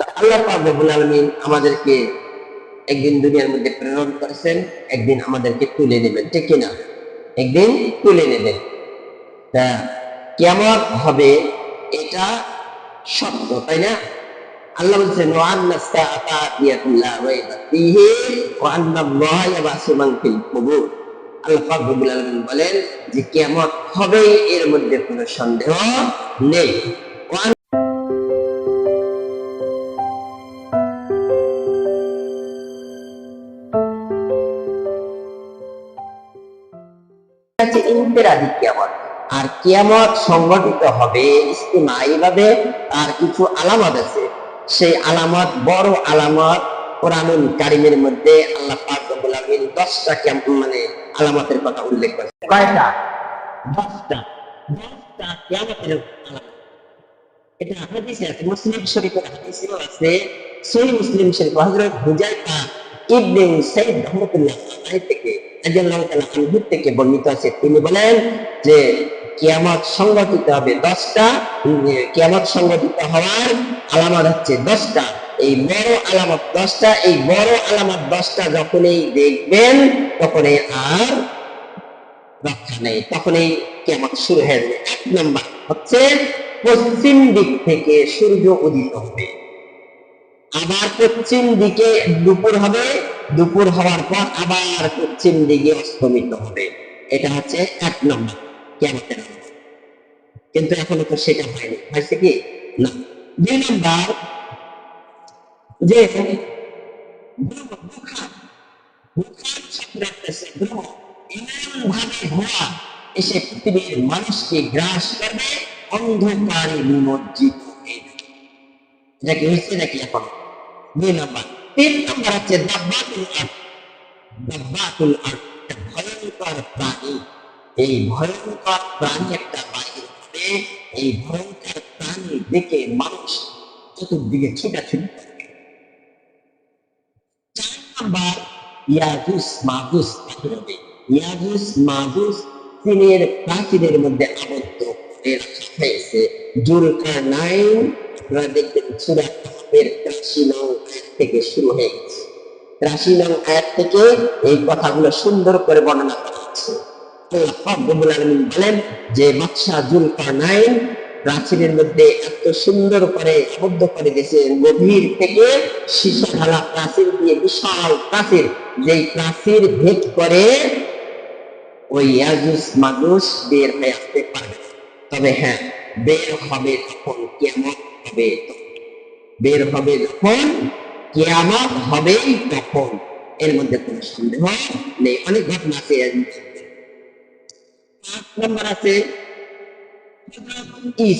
আল্লাহ পাক রব্বুল আমাদেরকে একদিন দুনিয়ার মধ্যে প্রেরণ করেছেন, একদিন আমাদেরকে তুলে নেবেন ঠিক কিনা একদিন তুলে নেবেন তা কেমন হবে এটা সত্য, তাই না? আল্লাহ বলছেন আল্লাহ বলেন যে কিয়ামত হবে এর মধ্যে কোনো সন্দেহ নেই। ইনফেরাদি কিয়ামত আর সংগঠিত হবে আর কিছু আলামত আছে। সেই আলামত বড় আলামত কারিমের মধ্যে আল্লাহ পাক রব্বুল আলামিন 10টা কিয়াম মানে আলামতের কথা উল্লেখ করেছে কয়টা? 10টা 10টা কিয়ামতের আলামত। এটা হাদিসে আছে, মুসলিম শরীফের হাদিসেও আছে। সহিহ মুসলিম শরীফ হযরত হুজাইফা ইবনে সাইদ রহমাতুল্লাহ আলাইহি থেকে আনহু থেকে বর্ণিত আছে। তিনি বলেন যে, কিয়ামত সংগঠিত হবে দশটা কিয়ামত সংগঠিত হওয়ার আলামত হচ্ছে দশটা। এই বড় আলামত দশটা, এই বড় আলামত দশটা যখনই দেখবেন, তখনই আর রক্ষা নেই। তখনই কেমন শুরু হয়ে যাবে। এক নম্বর হচ্ছে পশ্চিম দিক থেকে সূর্য উদিত হবে। আবার পশ্চিম দিকে দুপুর হবে। দুপুর হওয়ার পর আবার পশ্চিম দিকে অস্তমিত হবে। এটা হচ্ছে এক নম্বর কেমতের কিন্তু এখনও তো সেটা হয়নি। হয়েছে কি? না। দুই নম্বর, যে এসে পৃথিবীর মানুষকে গ্রাস করবে, অন্ধকারে নিমজ্জিত এটা কি নাকি এখন দুই নম্বর তিন নম্বর হচ্ছে দাব্বাতুল আর্থ দাব্বাতুল একটা ভয়ঙ্কর প্রাণী এই ভয়ঙ্কর প্রাণী একটা বাহির হবে এই ভয়ঙ্কর প্রাণী দেখে মানুষ চতুর্দিকে ছুটাছুটি করবে চার নম্বর ইয়াজুস মাজুস বাহির হবে ইয়াজুস মাজুস প্রাচীরের মধ্যে আবদ্ধ করে রাখা হয়েছে জুলকার নাইন থেকে শুরু হয়ে গেছে। ত্রাশি নং থেকে এই কথাগুলো সুন্দর করে বর্ণনা করা বলেন যে মধ্যে এত সুন্দর করে আবদ্ধ করে দিয়েছে গভীর থেকে সীসা ঢালা প্রাচীর দিয়ে বিশাল প্রাচীর, যেই প্রাচীর ভেদ করে ওই মানুষ বের হয়ে আসতে পারবে তবে হ্যাঁ বের হবে তখন কেমন হবে বের হবে যখন, কেয়ামত হবেই তখন। এর মধ্যে কোনো সন্দেহ নেই। অনেক ঘটনা আছে। পাঁচ নম্বর আছে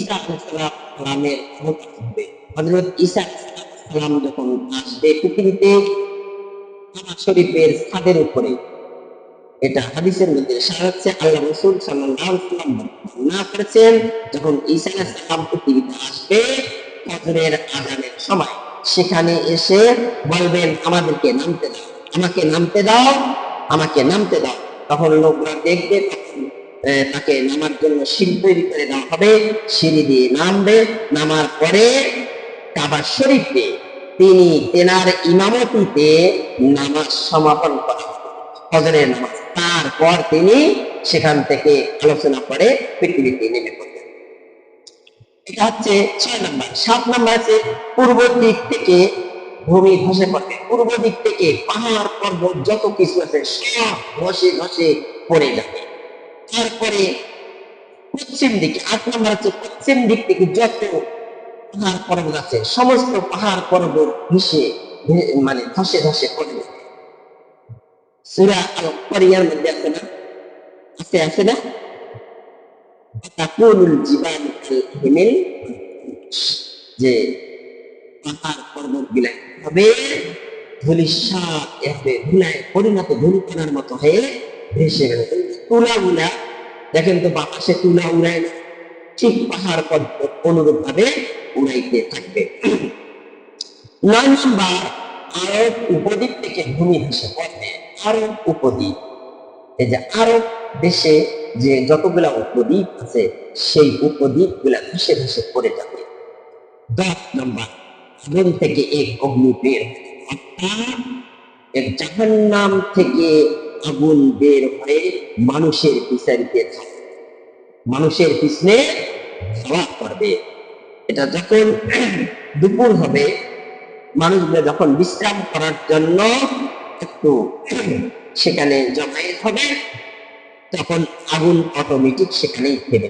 সালামের অবতার হবে হযরত ঈসা সালাম যখন আসবে পৃথিবীতে কাবা শরীফের ছাদের উপরে, এটা হাদিসের মধ্যে সারা হচ্ছে, আল্লাহ রসুল করেছেন, যখন আলাইহিস সালাম পৃথিবীতে আসবে ফজরের আজানের সময়। সেখানে এসে বলবেন, আমাদেরকে নামতে দাও, আমাকে নামতে দাও, আমাকে নামতে দাও। তখন লোকরা দেখবে তাকে নামার জন্য সিঁড়ি তৈরি করে দেওয়া হবে। সিঁড়ি দিয়ে নামবে। নামার পরে কাবা শরীফে তিনি তেনার ইমামতিতে নামাজ সমাপন করা হবে, ফজরের নামাজ। তারপর তিনি সেখান থেকে আলোচনা করে পৃথিবীতে নেমে পড়বেন। এটা হচ্ছে ছয় নম্বর। সাত নম্বর আছে পূর্ব দিক থেকে ভূমি ধসে পড়বে পূর্ব দিক থেকে পাহাড়, পর্বত, যত কিছু আছে সব ধসে ধসে পড়ে যাবে। তারপরে পশ্চিম দিকে, আট নম্বর হচ্ছে পশ্চিম দিক থেকে যত পাহাড়, পর্বত আছে, সমস্ত পাহাড়, পর্বত ভেসে মানে ধসে ধসে পড়ে যাবে। সুরা আল মধ্যে আছে না? আছে আছে না? তাকুলুল জিবাল হিমিল যে পর্বতগুলা হবে ধুলায় পরিণত মতো হয়ে ভেসে গেল। তুলা গুলা দেখেন তো বাতাসে তুলা উড়ায় না, ঠিক পাহাড় পর্বত অনুরূপ ভাবে উড়াইতে থাকবে। নয় নম্বর, আরব উপদ্বীপ থেকে ভূমি ধসে পড়বে আরব উপদ্বীপ, এই যে আরব দেশে যে যতগুলা উপদ্বীপ আছে, সেই উপদ্বীপগুলা ধসে ধসে পড়ে যাবে। দশ নম্বর, আগুন থেকে এক অগ্নি বের এক জাহান্নাম থেকে আগুন বের হয়ে মানুষের পিছারিতে থাকে মানুষের পিছনে ধাওয়া করবে। এটা যখন দুপুর হবে, মানুষগুলো যখন বিশ্রাম করার জন্য একটু সেখানে জমায়েত হবে তখন আগুন অটোমেটিক সেখানেই যাবে।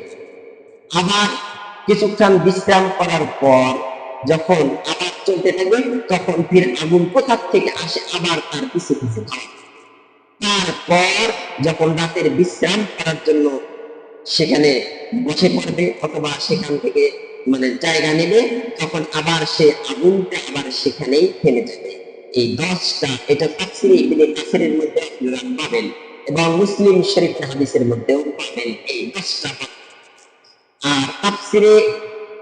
আবার কিছুক্ষণ বিশ্রাম করার পর যখন আবার চলতে থাকবে তখন ফির আগুন কোথা থেকে আসে আবার তার পিছু পিছু তারপর যখন রাতের বিশ্রাম করার জন্য সেখানে বসে পড়বে অথবা সেখান থেকে মানে জায়গা নেবে, তখন আবার সে আগুনটা আবার সেখানেই থেমে যাবে। এই দশটা, এটা তাফসিরে ইবনে কাসিরের মধ্যে আপনারা পাবেন। এবং মুসলিম শরীফ হাদিসের মধ্যেও পাবেন এই দশটা আর তাফসিরে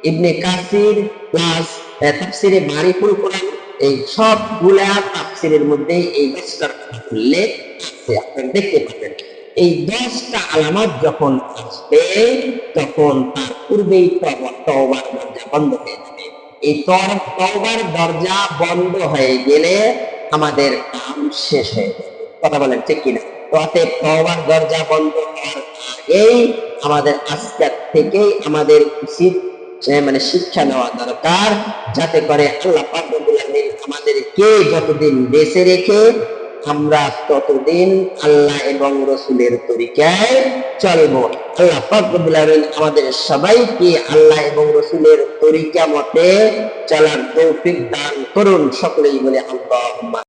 ইবনে কাসির প্লাস তাফসিরে মারিফুল কোরআন, এই সবগুলা তাফসিরের মধ্যে এই দশটার উল্লেখ আছে, আপনারা দেখতে পাবেন। এই দশটা আলামত যখন আসবে, তখন তার পূর্বেই তওবা- তওবার দরজা বন্ধ হয়ে যাবে। এই তওবার দরজা বন্ধ হয়ে গেলে আমাদের কাম শেষ হয়ে যাবে। কথা বলেন ঠিক কিনা? অতএব দরজা বন্ধ হওয়ার আগেই আমাদের আজকের থেকেই আমাদের মানে শিক্ষা নেওয়া দরকার, যাতে করে আল্লাহ আমাদেরকে যতদিন বেঁচে রেখে, আমরা ততদিন আল্লাহ এবং রসুলের তরিকায় আল্লাহ আমাদের সবাইকে আল্লাহ এবং রসুলের তরিকা মতে চলার তৌফিক দান করুন। সকলেই বলে আল্লাহ